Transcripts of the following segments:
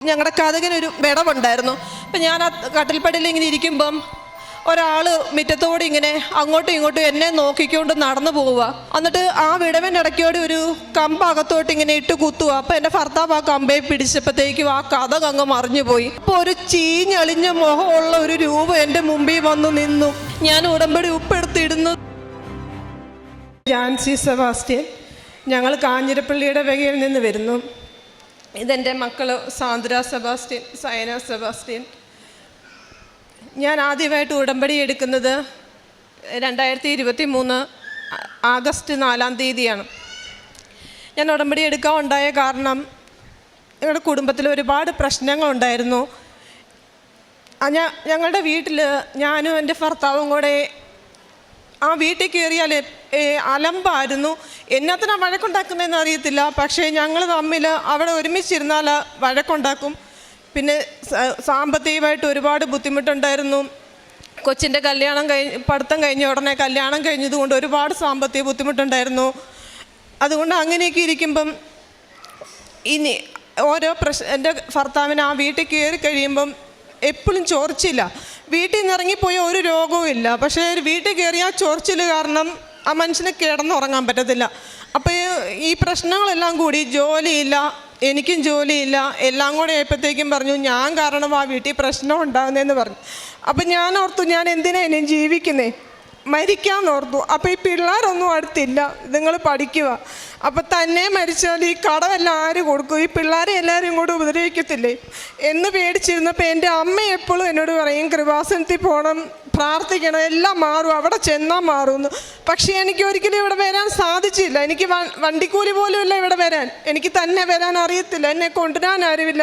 ഞങ്ങളുടെ കഥകനൊരു വിടവുണ്ടായിരുന്നു. അപ്പം ഞാൻ ആ കട്ടിൽപ്പടിയിൽ ഇങ്ങനെ ഇരിക്കുമ്പം ഒരാൾ മുറ്റത്തോടെ ഇങ്ങനെ അങ്ങോട്ടും ഇങ്ങോട്ടും എന്നെ നോക്കിക്കൊണ്ട് നടന്നു പോവുക എന്നിട്ട് ആ വിടവിന്റെ ഇടയ്ക്കോടെ ഒരു കമ്പ് അകത്തോട്ട് ഇങ്ങനെ ഇട്ട് കുത്തുക അപ്പം എന്റെ ഭർത്താവ് ആ കമ്പേ പിടിച്ചപ്പോഴത്തേക്കും ആ കഥ അങ്ങ് മറിഞ്ഞു പോയി. അപ്പോൾ ഒരു ചീഞ്ഞളിഞ്ഞ മുഖമുള്ള ഒരു രൂപം എന്റെ മുമ്പിൽ വന്നു നിന്നു. ഞാൻ ഉടമ്പടി ഉപ്പെടുത്തിയിടുന്നു. ജാൻസി സെബാസ്റ്റ്യൻ ഞങ്ങൾ കാഞ്ഞിരപ്പള്ളിയുടെ വകയിൽ നിന്ന് വരുന്നു. ഇതെന്റെ മക്കൾ സാന്ദ്ര സെബാസ്റ്റ്യൻ സയന സെബാസ്റ്റ്യൻ. ഞാൻ ആദ്യമായിട്ട് ഉടമ്പടി എടുക്കുന്നത് രണ്ടായിരത്തി ഇരുപത്തി മൂന്ന് ആഗസ്റ്റ് നാലാം തീയതിയാണ്. ഞാൻ ഉടമ്പടി എടുക്കാൻ ഉണ്ടായ കാരണം ഞങ്ങളുടെ കുടുംബത്തിൽ ഒരുപാട് പ്രശ്നങ്ങളുണ്ടായിരുന്നു. ആ, ഞാ- ഞങ്ങളുടെ വീട്ടിൽ ഞാനും എന്റെ ഭർത്താവും കൂടെ ആ വീട്ടിൽ കയറിയാൽ അലമ്പായിരുന്നു. എന്നത്തിനാ വഴക്കുണ്ടാക്കുന്നതെന്ന് അറിയത്തില്ല. പക്ഷേ ഞങ്ങൾ തമ്മിൽ അവിടെ ഒരുമിച്ചിരുന്നാൽ വഴക്കുണ്ടാക്കും. പിന്നെ സാമ്പത്തികമായിട്ട് ഒരുപാട് ബുദ്ധിമുട്ടുണ്ടായിരുന്നു. കൊച്ചിന്റെ കല്യാണം കഴിഞ്ഞ് പഠിത്തം കഴിഞ്ഞ ഉടനെ കല്യാണം കഴിഞ്ഞതുകൊണ്ട് ഒരുപാട് സാമ്പത്തിക ബുദ്ധിമുട്ടുണ്ടായിരുന്നു. അതുകൊണ്ട് അങ്ങനെയൊക്കെ ഇരിക്കുമ്പം ഇനി ഓരോ പ്രശ്ന എന്റെ ഭർത്താവിന് ആ വീട്ടിൽ കയറി കഴിയുമ്പം എപ്പോഴും ചോർച്ചില്ല വീട്ടിൽ നിന്ന് ഇറങ്ങിപ്പോയ ഒരു രോഗവും ഇല്ല. പക്ഷേ വീട്ടിൽ കയറിയ ചൊറിച്ചിൽ കാരണം ആ മനുഷ്യന് കിടന്നുറങ്ങാൻ പറ്റത്തില്ല. അപ്പോൾ ഈ പ്രശ്നങ്ങളെല്ലാം കൂടി ജോലിയില്ല എനിക്കും ജോലിയില്ല എല്ലാം കൂടെ ആയപ്പോഴത്തേക്കും പറഞ്ഞു ഞാൻ കാരണം ആ വീട്ടിൽ പ്രശ്നം ഉണ്ടാകുന്നതെന്ന് പറഞ്ഞു. അപ്പം ഞാൻ ഓർത്തു ഞാൻ എന്തിനാ ഇനി ജീവിക്കുന്നേ? മരിക്കാൻ ഓർത്തു. അപ്പോൾ ഈ പിള്ളേരൊന്നും അടുത്തില്ല. നിങ്ങൾ പഠിക്കുക. അപ്പം തന്നെ മരിച്ചാൽ ഈ കടമെല്ലാം ആര് കൊടുക്കും? ഈ പിള്ളേരെ എല്ലാവരും ഇങ്ങോട്ട് ഉപദ്രവിക്കത്തില്ലേ? എന്ന് പേടിച്ചിരുന്നപ്പോൾ എന്റെ അമ്മ എപ്പോഴും എന്നോട് പറയും കൃപാസനത്തിൽ പോകണം പ്രാർത്ഥിക്കണം എല്ലാം മാറും അവിടെ ചെന്നാൽ മാറുമെന്ന്. പക്ഷേ എനിക്ക് ഒരിക്കലും ഇവിടെ വരാൻ സാധിച്ചില്ല. എനിക്ക് വണ്ടിക്കൂലി പോലുമില്ല ഇവിടെ വരാൻ. എനിക്ക് തന്നെ വരാൻ അറിയത്തില്ല. എന്നെ കൊണ്ടുവരാൻ ആരുമില്ല.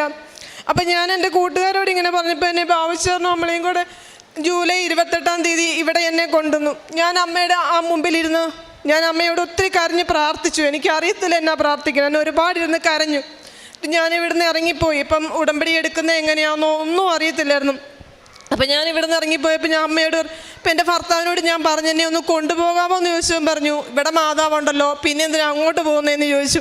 അപ്പം ഞാൻ എന്റെ കൂട്ടുകാരോട് ഇങ്ങനെ പറഞ്ഞപ്പോൾ എന്നെ ഭാവിച്ചറിഞ്ഞു നമ്മളെയും കൂടെ ജൂലൈ ഇരുപത്തെട്ടാം തീയതി ഇവിടെ എന്നെ കൊണ്ടുവന്നു. ഞാൻ അമ്മയുടെ ആ മുമ്പിലിരുന്ന് ഞാൻ അമ്മയോട് ഒത്തിരി കരഞ്ഞ് പ്രാർത്ഥിച്ചു. എനിക്ക് അറിയത്തില്ല എന്നാ പ്രാർത്ഥിക്കണം ഞാൻ ഒരുപാട് ഇരുന്ന് കരഞ്ഞു. ഞാൻ ഇവിടുന്ന് ഇറങ്ങിപ്പോയി. ഇപ്പം ഉടമ്പടി എടുക്കുന്നത് എങ്ങനെയാണെന്നോ ഒന്നും അറിയത്തില്ലായിരുന്നു. അപ്പം ഞാൻ ഇവിടുന്ന് ഇറങ്ങിപ്പോയപ്പോൾ ഞാൻ അമ്മയോട് ഇപ്പം എന്റെ ഭർത്താവിനോട് ഞാൻ പറഞ്ഞു എന്നെ ഒന്ന് കൊണ്ടുപോകാമോ? എന്ന് ചോദിച്ചു പറഞ്ഞു ഇവിടെ മാതാവുണ്ടല്ലോ. പിന്നെ എന്തിനാ അങ്ങോട്ട് പോകുന്നതെന്ന് ചോദിച്ചു.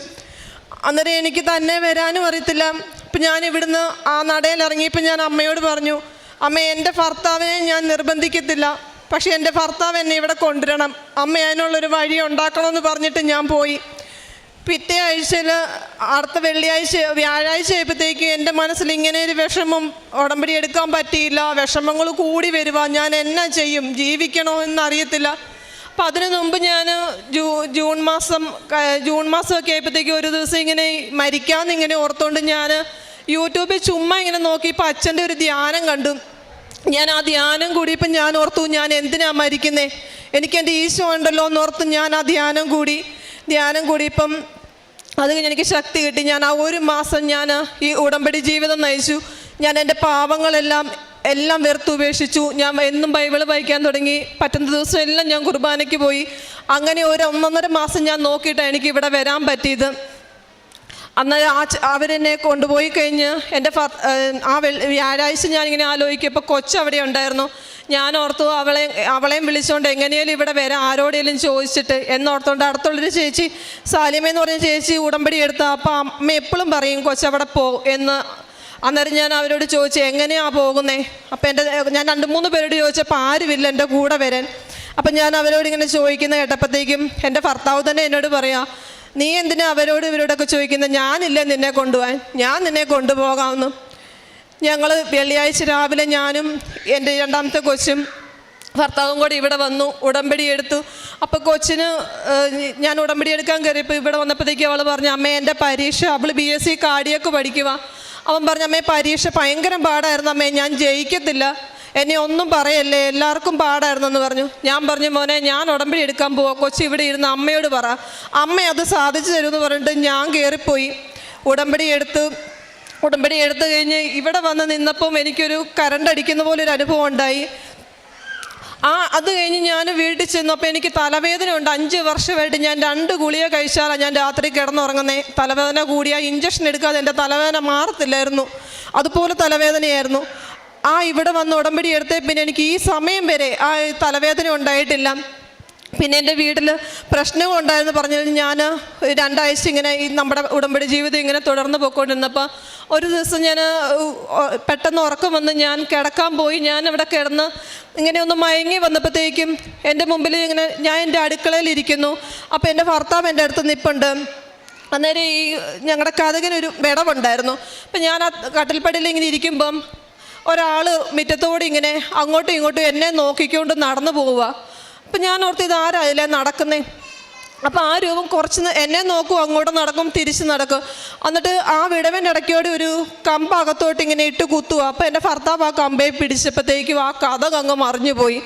അന്നേരം എനിക്ക് തന്നെ വരാനും അറിയത്തില്ല. അപ്പം ഞാൻ ഇവിടുന്ന് ആ നടയിൽ ഇറങ്ങിയപ്പോൾ ഞാൻ അമ്മയോട് പറഞ്ഞു അമ്മ എന്റെ ഭർത്താവിനെ ഞാൻ നിർബന്ധിക്കത്തില്ല. പക്ഷേ എന്റെ ഭർത്താവ് എന്നെ ഇവിടെ കൊണ്ടുവരണം. അമ്മ അതിനുള്ളൊരു വഴി ഉണ്ടാക്കണമെന്ന് പറഞ്ഞിട്ട് ഞാൻ പോയി. പിറ്റേ ആഴ്ചയിൽ അടുത്ത വെള്ളിയാഴ്ച വ്യാഴാഴ്ച ആയപ്പോഴത്തേക്കും എന്റെ മനസ്സിൽ ഇങ്ങനെ ഒരു വിഷമം ഉടമ്പടി എടുക്കാൻ പറ്റിയില്ല വിഷമങ്ങൾ കൂടി വരുവാ ഞാൻ എന്നാ ചെയ്യും ജീവിക്കണോ എന്നറിയത്തില്ല. അപ്പം അതിനു മുമ്പ് ഞാൻ ജൂ ജൂൺ മാസം ജൂൺ മാസമൊക്കെ ആയപ്പോഴത്തേക്കും ഒരു ദിവസം ഇങ്ങനെ മരിക്കാമെന്ന് ഇങ്ങനെ ഓർത്തുകൊണ്ട് ഞാൻ യൂട്യൂബിൽ ചുമ്മാ ഇങ്ങനെ നോക്കിയപ്പോൾ അച്ഛന്റെ ഒരു ധ്യാനം കണ്ടു. ഞാൻ ആ ധ്യാനം കൂടിയപ്പോൾ ഞാൻ ഓർത്തു ഞാൻ എന്തിനാ മരിക്കുന്നേ? എനിക്ക് എന്റെ ഈശോ ഉണ്ടല്ലോ എന്ന് എന്നോർത്ത് ഞാൻ ആ ധ്യാനം കൂടി ധ്യാനം കൂടിയപ്പം അത് എനിക്ക് ശക്തി കിട്ടി. ഞാൻ ആ ഒരു മാസം ഞാൻ ഈ ഉടമ്പടി ജീവിതം നയിച്ചു. ഞാൻ എന്റെ പാവങ്ങളെല്ലാം എല്ലാം വെറുത്തുപേക്ഷിച്ചു ഞാൻ എന്നും ബൈബിൾ വായിക്കാൻ തുടങ്ങി. പറ്റുന്ന ദിവസം എല്ലാം ഞാൻ കുർബാനയ്ക്ക് പോയി. അങ്ങനെ ഒരു ഒന്നൊന്നര മാസം ഞാൻ നോക്കിയിട്ടാണ് എനിക്ക് ഇവിടെ വരാൻ പറ്റിയത്. അന്നേരം ആ അവരെന്നെ കൊണ്ടുപോയി കഴിഞ്ഞ് എന്റെ ആ വ്യാഴാഴ്ച ഞാനിങ്ങനെ ആലോചിക്കും ഇപ്പോൾ കൊച്ചവിടെ ഉണ്ടായിരുന്നു. ഞാൻ ഓർത്തു അവളെ അവളെയും വിളിച്ചുകൊണ്ട് എങ്ങനെയാലും ഇവിടെ വരാം ആരോടെങ്കിലും ചോദിച്ചിട്ട് എന്നോർത്തുകൊണ്ട് അടുത്തുള്ളൊരു ചേച്ചി സാലിമെന്ന് പറഞ്ഞ ചേച്ചി ഉടമ്പടി എടുത്ത അപ്പോൾ അമ്മ എപ്പോഴും പറയും കൊച്ചവിടെ പോ എന്ന്. അന്നേരം ഞാൻ അവരോട് ചോദിച്ചു എങ്ങനെയാണ് പോകുന്നേ? അപ്പോൾ എന്റെ ഞാൻ രണ്ട് മൂന്ന് പേരോട് ചോദിച്ചപ്പോൾ ആരുമില്ല എന്റെ കൂടെ വരാൻ. അപ്പം ഞാൻ അവരോട് ഇങ്ങനെ ചോദിക്കുന്ന കേട്ടപ്പോഴത്തേക്കും എന്റെ ഭർത്താവ് തന്നെ എന്നോട് പറയാം നീ എന്തിനാ അവരോട് ഇവരോടൊക്കെ ചോദിക്കുന്നത് ഞാനില്ല നിന്നെ കൊണ്ടുപോകാൻ? ഞാൻ നിന്നെ കൊണ്ടുപോകാമെന്ന് ഞങ്ങൾ വെള്ളിയാഴ്ച രാവിലെ ഞാനും എന്റെ രണ്ടാമത്തെ കൊച്ചും ഭർത്താവും കൂടി ഇവിടെ വന്നു ഉടമ്പടി എടുത്തു. അപ്പോൾ കൊച്ചിന് ഞാൻ ഉടമ്പടി എടുക്കാൻ കയറിയപ്പോൾ ഇവിടെ വന്നപ്പോഴത്തേക്ക് അവൾ പറഞ്ഞു അമ്മേ എന്റെ പരീക്ഷ അവൾ ബി എസ് സി കാർഡിയൊക്കെ പഠിക്കുക അവൻ പറഞ്ഞു അമ്മേ പരീക്ഷ ഭയങ്കര പാടായിരുന്നു അമ്മേ ഞാൻ ജയിക്കത്തില്ല. എന്നെ ഒന്നും പറയല്ലേ? എല്ലാവർക്കും പാടായിരുന്നു എന്ന് പറഞ്ഞു. ഞാൻ പറഞ്ഞു മോനെ ഞാൻ ഉടമ്പടി എടുക്കാൻ പോവാ. കൊച്ചി ഇവിടെ ഇരുന്ന് അമ്മയോട് പറ. അമ്മ അത് സാധിച്ചു തരുമെന്ന് പറഞ്ഞിട്ട് ഞാൻ കയറിപ്പോയി ഉടമ്പടി എടുത്ത് ഉടമ്പടി എടുത്തു കഴിഞ്ഞ് ഇവിടെ വന്ന് നിന്നപ്പം എനിക്കൊരു കറണ്ട് അടിക്കുന്ന പോലെ ഒരു അനുഭവം ഉണ്ടായി. ആ അത് കഴിഞ്ഞ് ഞാൻ വീട്ടിൽ ചെന്നപ്പോൾ എനിക്ക് തലവേദന ഉണ്ട്. അഞ്ച് വർഷമായിട്ട് ഞാൻ രണ്ട് ഗുളിക കഴിച്ചാലാണ് ഞാൻ രാത്രി കിടന്നുറങ്ങുന്നേ. തലവേദന കൂടിയാൽ ഇഞ്ചക്ഷൻ എടുക്കാതെ എന്റെ തലവേദന മാറത്തില്ലായിരുന്നു. അതുപോലെ തലവേദനയായിരുന്നു. ആ ഇവിടെ വന്ന് ഉടമ്പടി എടുത്തേ പിന്നെ എനിക്ക് ഈ സമയം വരെ ആ തലവേദന ഉണ്ടായിട്ടില്ല. പിന്നെ എന്റെ വീട്ടിൽ പ്രശ്നവും ഉണ്ടായിരുന്നു പറഞ്ഞു ഞാൻ രണ്ടാഴ്ച ഇങ്ങനെ ഈ നമ്മുടെ ഉടമ്പടി ജീവിതം ഇങ്ങനെ തുടർന്ന് പോയിക്കൊണ്ടിരുന്നപ്പോൾ ഒരു ദിവസം ഞാൻ പെട്ടെന്ന് ഉറക്കം വന്ന് ഞാൻ കിടക്കാൻ പോയി. ഞാൻ അവിടെ കിടന്ന് ഇങ്ങനെ ഒന്ന് മയങ്ങി വന്നപ്പോഴത്തേക്കും എന്റെ മുമ്പിൽ ഇങ്ങനെ ഞാൻ എന്റെ അടുക്കളയിൽ ഇരിക്കുന്നു. അപ്പോൾ എന്റെ ഭർത്താവ് എന്റെ അടുത്ത് നിൽപ്പുണ്ട് അന്നേരം ഈ ഞങ്ങളുടെ കഥകിനൊരു വിടവുണ്ടായിരുന്നു. അപ്പം ഞാൻ ആ കട്ടിൽപ്പടിയിൽ ഇങ്ങനെ ഇരിക്കുമ്പം ഒരാൾ മുറ്റത്തോടെ ഇങ്ങനെ അങ്ങോട്ടും ഇങ്ങോട്ടും എന്നെ നോക്കിക്കൊണ്ട് നടന്നു പോവുക. അപ്പം ഞാൻ ഓർത്ത് ഇത് ആരാ നടക്കുന്നേ? അപ്പം ആ രൂപം കുറച്ച് എന്നെ നോക്കും അങ്ങോട്ട് നടക്കും തിരിച്ച് നടക്കും. എന്നിട്ട് ആ വിടവൻ ഇടയ്ക്കോടെ ഒരു കമ്പ് അകത്തോട്ട് ഇങ്ങനെ ഇട്ട് കുത്തുക അപ്പം എന്റെ ഭർത്താവ് ആ കമ്പയെ പിടിച്ചപ്പോഴത്തേക്കും ആ കഥ അങ്ങ് മറിഞ്ഞു പോയി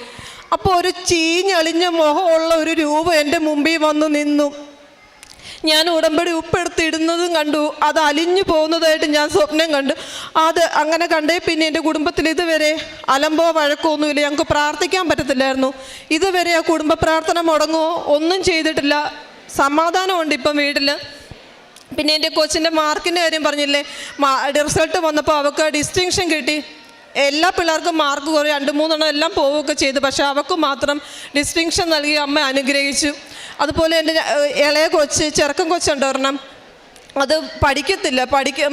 അപ്പോൾ ഒരു ചീഞ്ഞളിഞ്ഞ മുഖമുള്ള ഒരു രൂപം എന്റെ മുമ്പിൽ വന്ന് നിന്നു. ഞാൻ ഉടമ്പടി ഉപ്പെടുത്തിയിടുന്നതും കണ്ടു. അത് അലിഞ്ഞു പോകുന്നതായിട്ട് ഞാൻ സ്വപ്നം കണ്ടു. അത് അങ്ങനെ കണ്ടേ പിന്നെ എന്റെ കുടുംബത്തിൽ ഇതുവരെ അലമ്പോ വഴക്കോ ഒന്നുമില്ല. ഞങ്ങൾക്ക് പ്രാർത്ഥിക്കാൻ പറ്റത്തില്ലായിരുന്നു. ഇതുവരെ ആ കുടുംബ പ്രാർത്ഥന മുടങ്ങുമോ ഒന്നും ചെയ്തിട്ടില്ല. സമാധാനമുണ്ട് ഇപ്പം വീട്ടിൽ പിന്നെ എന്റെ കൊച്ചിന്റെ മാർക്കിന്റെ കാര്യം പറഞ്ഞില്ലേ? റിസൾട്ട് വന്നപ്പോൾ അവൾക്ക് ഡിസ്റ്റിങ്ഷൻ കിട്ടി. എല്ലാ പിള്ളേർക്കും മാർക്ക് കുറേ രണ്ട് മൂന്നെണ്ണം എല്ലാം പോവുകയൊക്കെ ചെയ്തു. പക്ഷേ അവൾക്ക് മാത്രം ഡിസ്റ്റിങ്ഷൻ നൽകി അമ്മ അനുഗ്രഹിച്ചു. അതുപോലെ എന്റെ ഇളയ കൊച്ച് ചെറുക്കൻ കൊച്ചുണ്ട് ഒരെണ്ണം. അത് പഠിക്കത്തില്ല. പഠിക്ക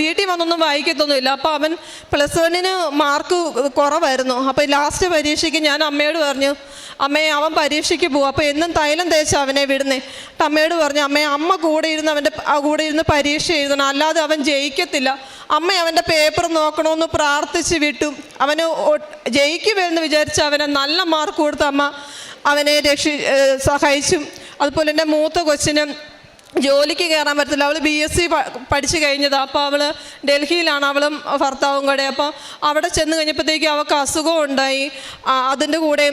വീട്ടിൽ വന്നൊന്നും വായിക്കത്തൊന്നുമില്ല. അപ്പോൾ അവൻ പ്ലസ് വണ്ണിന് മാർക്ക് കുറവായിരുന്നു. അപ്പോൾ ലാസ്റ്റ് പരീക്ഷയ്ക്ക് ഞാൻ അമ്മയോട് പറഞ്ഞു അമ്മയെ അവൻ പരീക്ഷയ്ക്ക് പോകും അപ്പോൾ എന്നും തൈലം തേച്ച് അവനെ വിടുന്നേ. അപ്പം അമ്മയോട് പറഞ്ഞു അമ്മയെ അമ്മ കൂടെ ഇരുന്ന് അവന്റെ കൂടെ ഇരുന്ന് പരീക്ഷ എഴുതണം. അല്ലാതെ അവൻ ജയിക്കത്തില്ല. അമ്മ അവന്റെ പേപ്പർ നോക്കണമെന്ന് പ്രാർത്ഥിച്ച് വിട്ടു. അവന് ജയിക്കുമെന്ന് വിചാരിച്ച് അവനെ നല്ല മാർക്ക് കൊടുത്ത് അമ്മ അവനെ രക്ഷി സഹായിച്ചും. അതുപോലെ എന്റെ മൂത്ത കൊച്ചിനും ജോലിക്ക് കയറാൻ പറ്റത്തില്ല. അവൾ ബി എസ് സി പഠിച്ചു കഴിഞ്ഞതാണ് അപ്പോൾ അവൾ ഡൽഹിയിലാണ്. അവളും ഭർത്താവും കൂടെ. അപ്പോൾ അവിടെ ചെന്ന് കഴിഞ്ഞപ്പോഴത്തേക്കും അവൾക്ക് അസുഖം ഉണ്ടായി. അതിന്റെ കൂടെ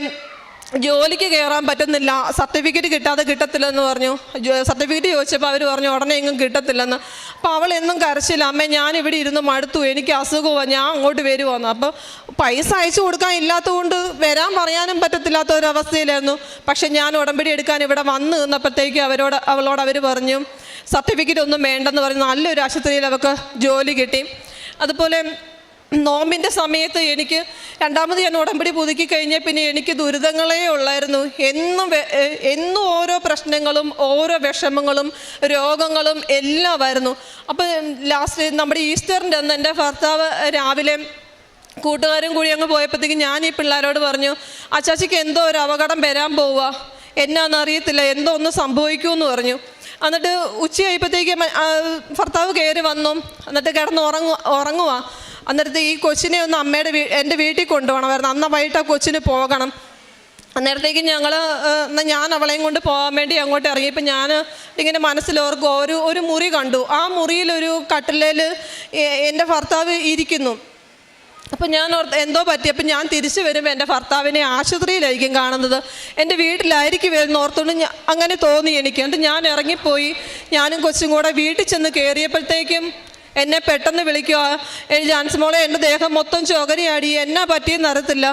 ജോലിക്ക് കയറാൻ പറ്റുന്നില്ല. സർട്ടിഫിക്കറ്റ് കിട്ടാതെ കിട്ടത്തില്ലെന്ന് പറഞ്ഞു. സർട്ടിഫിക്കറ്റ് ചോദിച്ചപ്പോൾ അവർ പറഞ്ഞു ഉടനെ എങ്ങും കിട്ടത്തില്ലെന്ന്. അപ്പോൾ അവൾ എന്നും കരച്ചില്ല. അമ്മ ഞാൻ ഇവിടെ ഇരുന്ന് മടുത്തു. എനിക്ക് അസുഖമാണ് ഞാൻ അങ്ങോട്ട് വരുവാന്ന്. അപ്പോൾ പൈസ അയച്ചു കൊടുക്കാൻ ഇല്ലാത്തതുകൊണ്ട് വരാൻ പറയാനും പറ്റത്തില്ലാത്ത ഒരവസ്ഥയിലായിരുന്നു പക്ഷെ ഞാൻ ഉടമ്പടി എടുക്കാൻ ഇവിടെ വന്ന് നിന്നപ്പോഴത്തേക്ക് അവരോട് അവളോട് അവർ പറഞ്ഞു സർട്ടിഫിക്കറ്റ് ഒന്നും വേണ്ടെന്ന് പറഞ്ഞു നല്ലൊരു ആശുപത്രിയിൽ അവൾക്ക് ജോലി കിട്ടി. അതുപോലെ നോമ്പിന്റെ സമയത്ത് എനിക്ക് രണ്ടാമത് ഞാൻ ഉടമ്പടി പുതുക്കി കഴിഞ്ഞാൽ പിന്നെ എനിക്ക് ദുരിതങ്ങളേ ഉള്ളായിരുന്നു. എന്നും എന്നും ഓരോ പ്രശ്നങ്ങളും ഓരോ വിഷമങ്ങളും രോഗങ്ങളും എല്ലാം എല്ലാമായിരുന്നു അപ്പോൾ ലാസ്റ്റ് നമ്മുടെ ഈസ്റ്ററിന്റെ അന്ന് എന്റെ ഭർത്താവ് രാവിലെ കൂട്ടുകാരും കൂടി അങ്ങ് പോയപ്പോഴത്തേക്ക് ഞാൻ ഈ പിള്ളേരോട് പറഞ്ഞു അച്ചാച്ചിക്ക് എന്തോ ഒരു അപകടം വരാൻ പോവുക എന്നാന്ന് അറിയത്തില്ല എന്തോ ഒന്ന് സംഭവിക്കുമെന്ന് പറഞ്ഞു. എന്നിട്ട് ഉച്ചയായപ്പോഴത്തേക്ക് ഭർത്താവ് കയറി വന്നു. എന്നിട്ട് കിടന്ന് ഉറങ്ങു ഉറങ്ങുക അന്നേരത്തെ ഈ കൊച്ചിനെ ഒന്ന് അമ്മയുടെ വീ എന്റെ വീട്ടിൽ കൊണ്ടുപോകണമായിരുന്നു. അന്ന് വൈകിട്ട് ആ കൊച്ചിന് പോകണം. അന്നേരത്തേക്ക് ഞങ്ങൾ എന്നാൽ ഞാൻ അവളെയും കൊണ്ട് പോകാൻ വേണ്ടി അങ്ങോട്ട് ഇറങ്ങി. ഇപ്പം ഞാൻ ഇങ്ങനെ മനസ്സിലോർക്കും ഒരു ഒരു മുറി കണ്ടു. ആ മുറിയിലൊരു കട്ടിലേൽ എന്റെ ഭർത്താവ് ഇരിക്കുന്നു. അപ്പം ഞാൻ ഓർത്ത് എന്തോ പറ്റി. അപ്പം ഞാൻ തിരിച്ചു വരുമ്പോൾ എന്റെ ഭർത്താവിനെ ആശുപത്രിയിലായിരിക്കും കാണുന്നത്. എന്റെ വീട്ടിലായിരിക്കും വരുന്ന ഓർത്തുകൊണ്ട് അങ്ങനെ തോന്നി എനിക്ക്. എന്നിട്ട് ഞാൻ ഇറങ്ങിപ്പോയി. ഞാനും കൊച്ചും കൂടെ വീട്ടിൽ ചെന്ന് കയറിയപ്പോഴത്തേക്കും എന്നെ പെട്ടെന്ന് വിളിക്കുക "ഏയ് ജാൻസ് മോളെ എന്റെ ദേഹം മൊത്തം ചൊകരയാടി എന്നാ പറ്റിയെന്ന് അറിയത്തില്ല.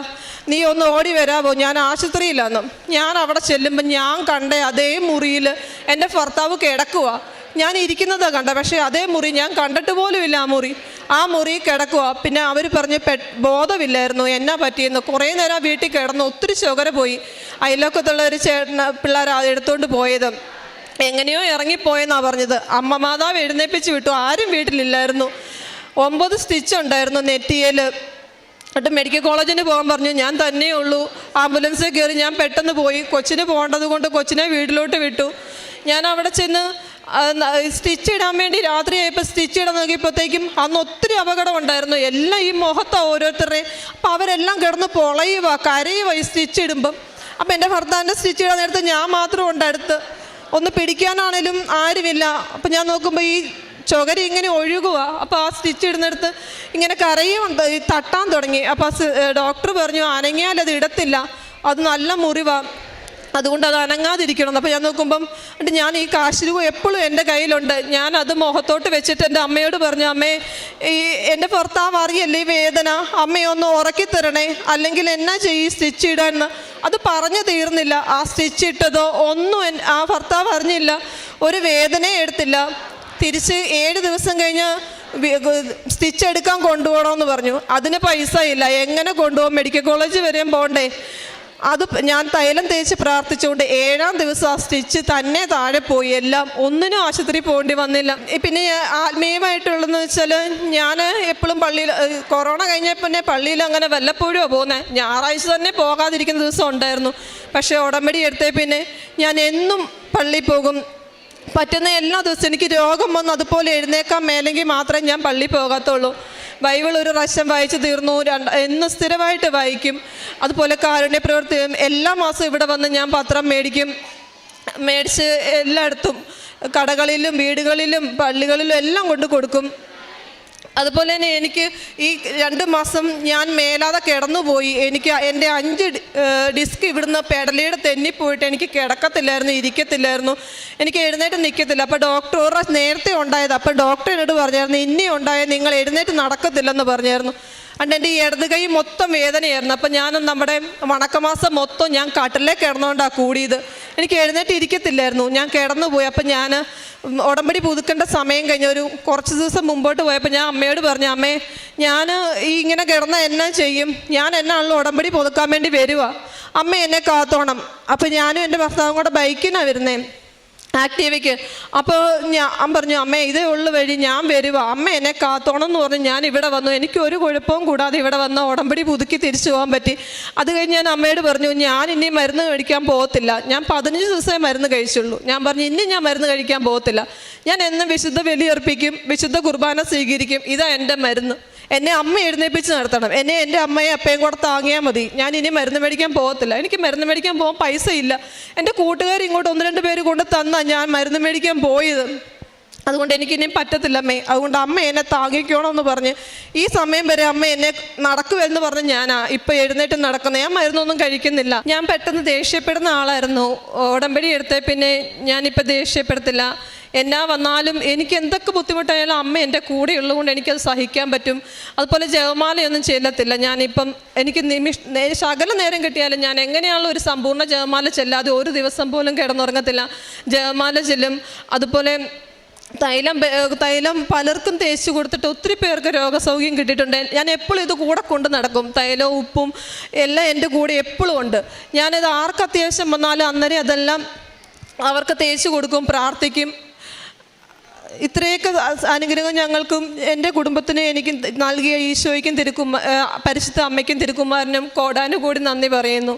നീ ഒന്ന് ഓടി വരാമോ ഞാൻ ആശുപത്രിയിലാന്ന്. ഞാൻ അവിടെ ചെല്ലുമ്പോൾ ഞാൻ കണ്ട അതേ മുറിയിൽ എന്റെ ഭർത്താവ് കിടക്കുക ഞാൻ ഇരിക്കുന്നത് കണ്ട. പക്ഷേ അതേ മുറി ഞാൻ കണ്ടിട്ട് പോലുമില്ല ആ മുറി. ആ മുറി കിടക്കുക പിന്നെ അവർ പറഞ്ഞ് പെ ബോധമില്ലായിരുന്നു. എന്നാ പറ്റിയെന്ന്. കുറേ നേരം വീട്ടിൽ കിടന്നു ഒത്തിരി ചുകര പോയി. അയലോക്കത്തുള്ള ഒരു ചേട്ടന പിള്ളേർ എടുത്തുകൊണ്ട് പോയത്. എങ്ങനെയോ ഇറങ്ങിപ്പോയെന്നാണ് പറഞ്ഞത്. അമ്മ മാതാവ് എഴുന്നേപ്പിച്ച് വിട്ടു. ആരും വീട്ടിലില്ലായിരുന്നു. ഒമ്പത് സ്റ്റിച്ച് ഉണ്ടായിരുന്നു നെറ്റിയിൽ എന്നിട്ട് മെഡിക്കൽ കോളേജിന് പോകാൻ പറഞ്ഞു ഞാൻ തന്നെയേ ഉള്ളൂ. ആംബുലൻസിൽ കയറി ഞാൻ പെട്ടെന്ന് പോയി. കൊച്ചിന് പോകേണ്ടത് കൊണ്ട് കൊച്ചിനെ വീട്ടിലോട്ട് വിട്ടു. ഞാൻ അവിടെ ചെന്ന് സ്റ്റിച്ച് ഇടാൻ വേണ്ടി രാത്രി ആയപ്പോൾ സ്റ്റിച്ച് ഇടാൻ നോക്കിയപ്പോഴത്തേക്കും അന്ന് ഒത്തിരി അപകടം ഉണ്ടായിരുന്നു. എല്ലാം ഈ മുഖത്താണ് ഓരോരുത്തരുടെയും അപ്പം അവരെല്ലാം കിടന്ന് പൊളയുക കരയുക ഈ സ്റ്റിച്ച് ഇടുമ്പം. അപ്പം എന്റെ ഭർത്താവിന്റെ സ്റ്റിച്ച് ഇടാൻ നേരത്ത് ഞാൻ മാത്രം ഉണ്ട് അടുത്ത്. ഒന്ന് പിടിക്കാനാണേലും ആരുമില്ല. അപ്പം ഞാൻ നോക്കുമ്പോൾ ഈ ചുകരി ഇങ്ങനെ ഒഴുകുക അപ്പോൾ ആ സ്റ്റിച്ച് ഇടുന്നിടത്ത് ഇങ്ങനെ കരയും തട്ടാൻ തുടങ്ങി. അപ്പോൾ ഡോക്ടർ പറഞ്ഞു അനങ്ങിയാൽ അത് ഇടത്തില്ല. അത് നല്ല മുറിവാ. അതുകൊണ്ട് അത് അനങ്ങാതിരിക്കണം. അപ്പോൾ ഞാൻ നോക്കുമ്പം ഞാൻ ഈ കാശ് രൂപ എപ്പോഴും എന്റെ കയ്യിലുണ്ട്. ഞാൻ അത് മുഖത്തോട്ട് വെച്ചിട്ട് എന്റെ അമ്മയോട് പറഞ്ഞു അമ്മേ ഈ എന്റെ ഭർത്താവ് അറിയല്ലേ ഈ വേദന? അമ്മയൊന്ന് ഉറക്കി തരണേ. അല്ലെങ്കിൽ എന്നാ ചെയ്യും സ്റ്റിച്ച് ഇടാൻ? അത് പറഞ്ഞു തീർന്നില്ല. ആ സ്റ്റിച്ച് ഇട്ടതോ ഒന്നും ആ ഭർത്താവ് അറിഞ്ഞില്ല. ഒരു വേദനയും എടുത്തില്ല. തിരിച്ച് ഏഴ് ദിവസം കഴിഞ്ഞ് സ്റ്റിച്ച് എടുക്കാൻ കൊണ്ടുപോകണമെന്ന് പറഞ്ഞു. അതിന് പൈസ ഇല്ല എങ്ങനെ കൊണ്ടുപോകും? മെഡിക്കൽ കോളേജ് വരെയും പോകണ്ടേ? അത് ഞാൻ തൈലം തേച്ച് പ്രാർത്ഥിച്ചുകൊണ്ട് ഏഴാം ദിവസം ആ സ്റ്റിച്ച് തന്നെ താഴെ പോയി. എല്ലാം ഒന്നിനും ആശുപത്രി പോകേണ്ടി വന്നില്ല. പിന്നെ ആത്മീയമായിട്ടുള്ളതെന്ന് വെച്ചാൽ ഞാൻ എപ്പോഴും പള്ളിയിൽ കൊറോണ കഴിഞ്ഞ പിന്നെ പള്ളിയിൽ അങ്ങനെ വല്ലപ്പോഴും പോകുന്നത് ഞായറാഴ്ച തന്നെ പോകാതിരിക്കുന്ന ദിവസം ഉണ്ടായിരുന്നു. പക്ഷേ ഉടമ്പടി എടുത്തേ പിന്നെ ഞാൻ എന്നും പള്ളിയിൽ പോകും. പറ്റുന്ന എല്ലാ ദിവസവും എനിക്ക് രോഗം വന്ന് അതുപോലെ എഴുന്നേക്കാൻ മേലെങ്കിൽ മാത്രമേ ഞാൻ പള്ളി പോകാത്തുള്ളൂ. ബൈബിൾ ഒരു പ്രാവശ്യം വായിച്ചു തീർന്നു രണ്ട് എന്ന് സ്ഥിരമായിട്ട് വായിക്കും. അതുപോലെ കാരുണ്യ പ്രവൃത്തിയും എല്ലാ മാസവും ഇവിടെ വന്ന് ഞാൻ പത്രം മേടിക്കും മേടിച്ച് എല്ലായിടത്തും കടകളിലും വീടുകളിലും പള്ളികളിലും എല്ലാം കൊണ്ട് കൊടുക്കും. അതുപോലെ തന്നെ എനിക്ക് ഈ രണ്ട് മാസം ഞാൻ മേലാതെ കിടന്നുപോയി. എനിക്ക് എന്റെ അഞ്ച് ഡിസ്ക് ഇവിടുന്ന് പെടലിയുടെ തെന്നിപ്പോയിട്ട് എനിക്ക് കിടക്കത്തില്ലായിരുന്നു ഇരിക്കത്തില്ലായിരുന്നു. എനിക്ക് എഴുന്നേറ്റ് നിൽക്കത്തില്ല അപ്പോൾ ഡോക്ടർ ഒരു നേരത്തെ ഉണ്ടായത്. അപ്പോൾ ഡോക്ടർ എന്നോട് പറഞ്ഞായിരുന്നു ഇനി ഉണ്ടായ നിങ്ങൾ എഴുന്നേറ്റ് നടക്കത്തില്ലെന്ന് പറഞ്ഞായിരുന്നു. അണ്ട് എന്റെ ഇടത് കൈ മൊത്തം വേദനയായിരുന്നു. അപ്പം ഞാനും നമ്മുടെ വണക്കമാസം മൊത്തം ഞാൻ കട്ടിലേ കിടന്നുകൊണ്ടാണ് കൂടിയത്. എനിക്ക് എഴുന്നേറ്റ് ഇരിക്കത്തില്ലായിരുന്നു. ഞാൻ കിടന്നു പോയി. അപ്പം ഞാൻ ഉടമ്പടി പുതുക്കേണ്ട സമയം കഴിഞ്ഞ ഒരു കുറച്ച് ദിവസം മുമ്പോട്ട് പോയപ്പോൾ ഞാൻ അമ്മയോട് പറഞ്ഞു അമ്മേ ഞാൻ ഈ ഇങ്ങനെ കിടന്ന എന്നാ ചെയ്യും? ഞാൻ എന്നാണല്ലോ ഉടമ്പടി പുതുക്കാൻ വേണ്ടി വരിക അമ്മ എന്നെ കാത്തോണം. അപ്പം ഞാനും എന്റെ ഭർത്താവും കൂടെ ബൈക്കിനാണ് വരുന്നേ. ആക്റ്റീവയ്ക്ക് അപ്പോൾ ഞാൻ പറഞ്ഞു അമ്മ ഇതേ ഉള്ളു വഴി ഞാൻ വരുക അമ്മ എന്നെ കാത്തോണം എന്ന് പറഞ്ഞ് ഞാൻ ഇവിടെ വന്നു. എനിക്ക് ഒരു കുഴപ്പവും കൂടാതെ ഇവിടെ വന്ന ഉടമ്പടി പുതുക്കി തിരിച്ചു പോകാൻ പറ്റി. അത് കഴിഞ്ഞ് ഞാൻ അമ്മയോട് പറഞ്ഞു ഞാൻ ഇനി മരുന്ന് കഴിക്കാൻ പോകത്തില്ല. ഞാൻ പതിനഞ്ച് ദിവസമേ മരുന്ന് കഴിച്ചുള്ളൂ. ഞാൻ പറഞ്ഞു ഇനി ഞാൻ മരുന്ന് കഴിക്കാൻ പോകത്തില്ല. ഞാൻ എന്നും വിശുദ്ധ ബലിയർപ്പിക്കും വിശുദ്ധ കുർബാന സ്വീകരിക്കും. ഇതാ എന്റെ മരുന്ന്. എന്നെ അമ്മ എഴുന്നേപ്പിച്ച് നടത്തണം എന്നെ എന്റെ അമ്മയെ അപ്പയും കൂടെ താങ്ങിയാൽ മതി. ഞാൻ ഇനി മരുന്ന് മേടിക്കാൻ പോകത്തില്ല. എനിക്ക് മരുന്ന് മേടിക്കാൻ പോകാൻ പൈസ ഇല്ല. എന്റെ കൂട്ടുകാർ ഇങ്ങോട്ട് ഒന്ന് രണ്ട് പേര് കൊണ്ട് തന്നാ ഞാൻ മരുന്ന് മേടിക്കാൻ പോയത്. അതുകൊണ്ട് എനിക്ക് ഇനിയും പറ്റത്തില്ല അമ്മേ. അതുകൊണ്ട് അമ്മ എന്നെ താങ്ങിക്കണമെന്ന് പറഞ്ഞ് ഈ സമയം വരെ അമ്മ എന്നെ നടക്കുമെന്ന് പറഞ്ഞ് ഞാനാ ഇപ്പം എഴുന്നേറ്റ് നടക്കുന്നത്. ഞാൻ മരുന്നൊന്നും കഴിക്കുന്നില്ല. ഞാൻ പെട്ടെന്ന് ദേഷ്യപ്പെടുന്ന ആളായിരുന്നു. ഉടമ്പടി എടുത്തേ പിന്നെ ഞാനിപ്പോൾ ദേഷ്യപ്പെടത്തില്ല. എന്നാ വന്നാലും എനിക്ക് എന്തൊക്കെ ബുദ്ധിമുട്ടായാലും അമ്മ എന്റെ കൂടെ ഉള്ളതുകൊണ്ട് എനിക്കത് സഹിക്കാൻ പറ്റും. അതുപോലെ ജപമാലയൊന്നും ചെല്ലത്തില്ല. ഞാനിപ്പം എനിക്ക് നിമിഷ ശകല നേരം കിട്ടിയാലും ഞാൻ എങ്ങനെയാണല്ലോ ഒരു സമ്പൂർണ ജപമാല ചെല്ലാതെ ഒരു ദിവസം പോലും കിടന്നുറങ്ങത്തില്ല. ജപമാല ചെല്ലും. അതുപോലെ തൈലം തൈലം പലർക്കും തേച്ച് കൊടുത്തിട്ട് ഒത്തിരി പേർക്ക് രോഗസൗഖ്യം കിട്ടിയിട്ടുണ്ട്. ഞാൻ എപ്പോഴും ഇത് കൂടെ കൊണ്ട് നടക്കും. തൈലവും ഉപ്പും എല്ലാം എന്റെ കൂടെ എപ്പോഴും ഉണ്ട്. ഞാനിത് ആർക്ക് അത്യാവശ്യം വന്നാലും അന്നേരം അതെല്ലാം അവർക്ക് തേച്ച് കൊടുക്കും പ്രാർത്ഥിക്കും. ഇത്രയൊക്കെ അനുഗ്രഹം ഞങ്ങൾക്കും എന്റെ കുടുംബത്തിന് എനിക്ക് നൽകിയ ഈശോയ്ക്കും തിരുക്കുമാ പരിശുദ്ധ അമ്മയ്ക്കും തിരുക്കുമാരനും കോടാനുകൂടി നന്ദി പറയുന്നു.